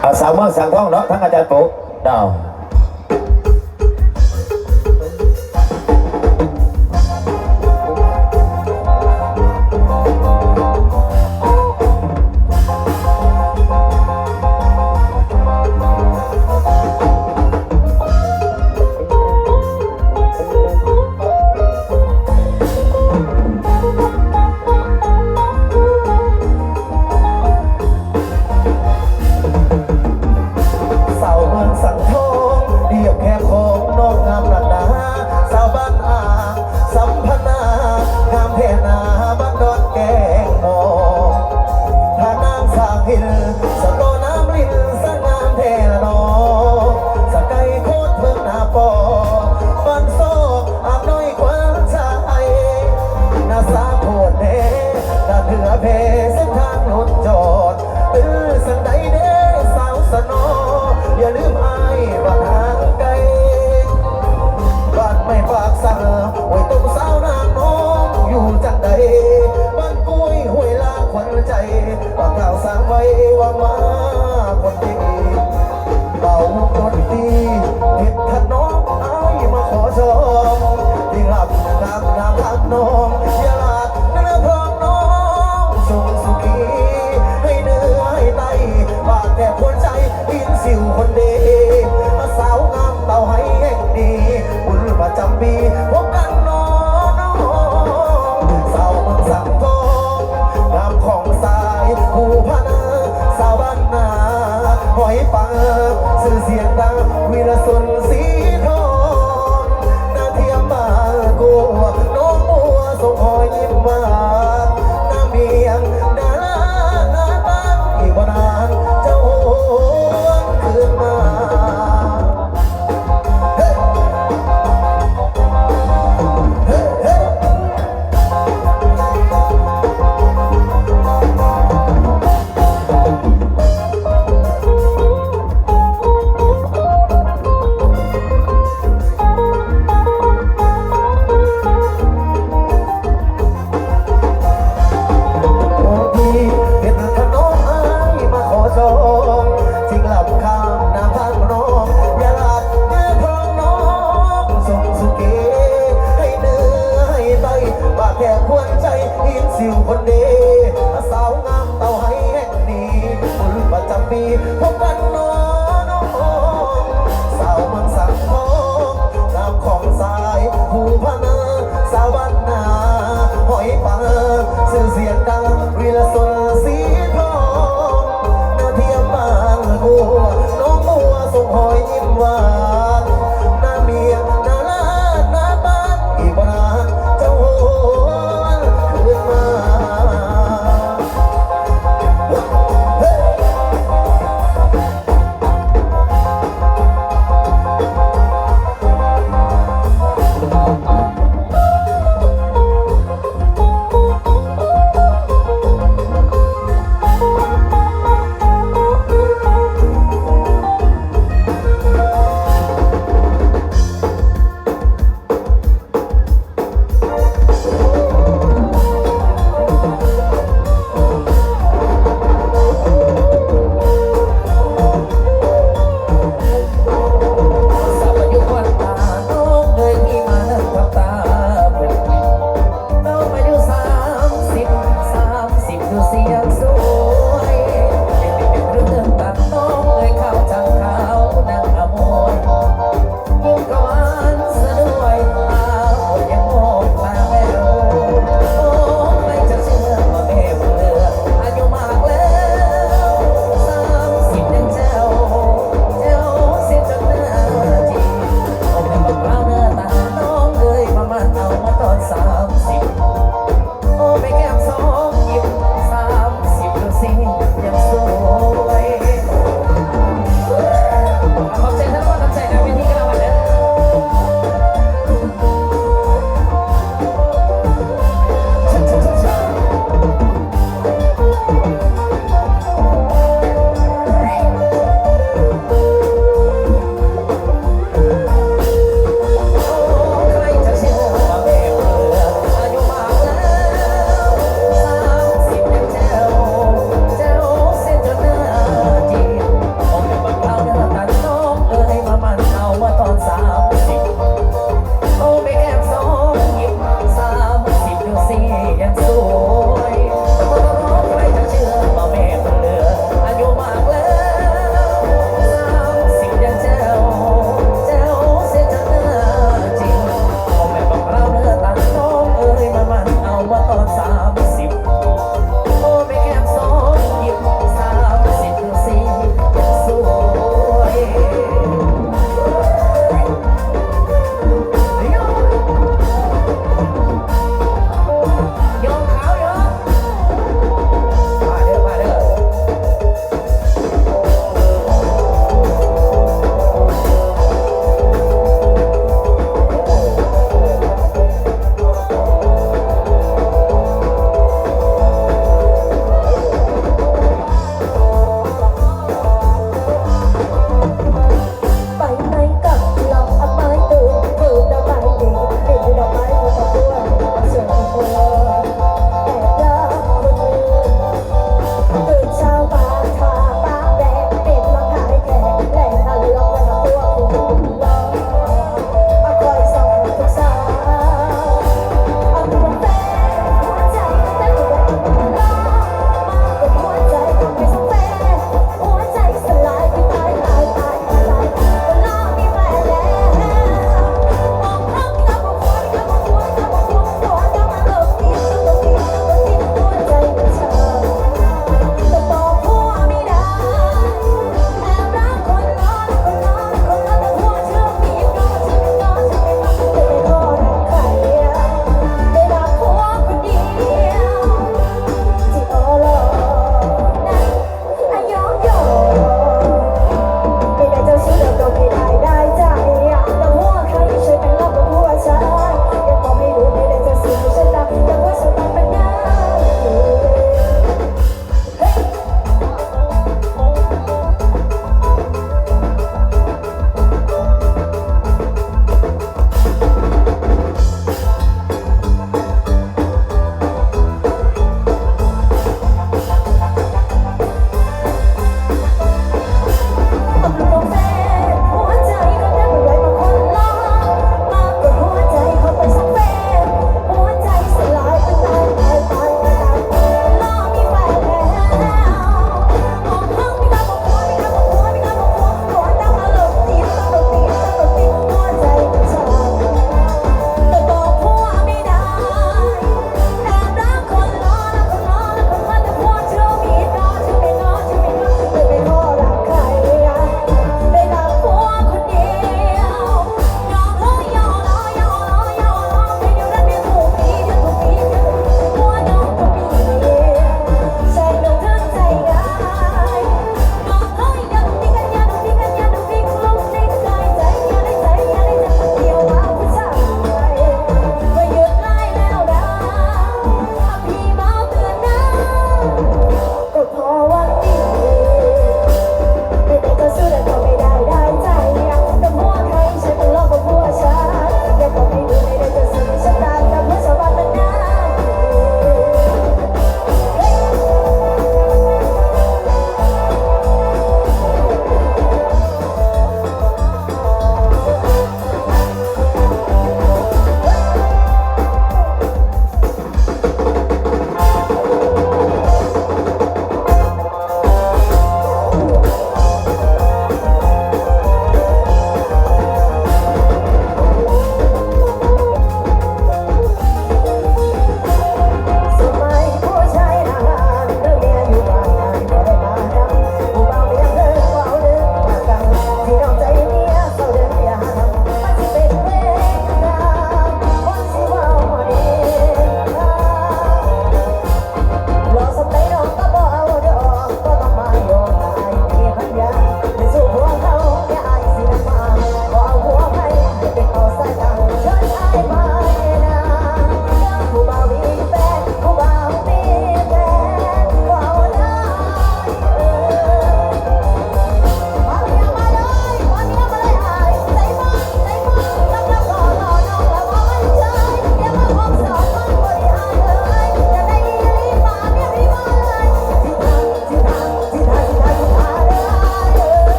เอาสาวเมืองสาวท้องเนาะทั้งอาจารย์ปุ๊ดาว พินสอน้ำลินสงามแท่ลอสกายโคตรเมือนาปอฟันโซอาบน้อยกว่าชายนาสาโคตรเดด้าเหนือเพเส้นทางรถจอดตื้อสันใดเดสาวสนออย่าลืมอายว่า แต่หัวใจพินสิวคนดีมาสาวงามเบาให้แห่งดีบุญประจำปีพบกันนอนสาวเมืงสังทองงามของสายผู้พันาสาวบ้านนาหอยปัง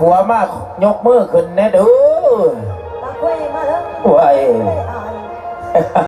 หัวมากยกมือขึ้นแน่ดู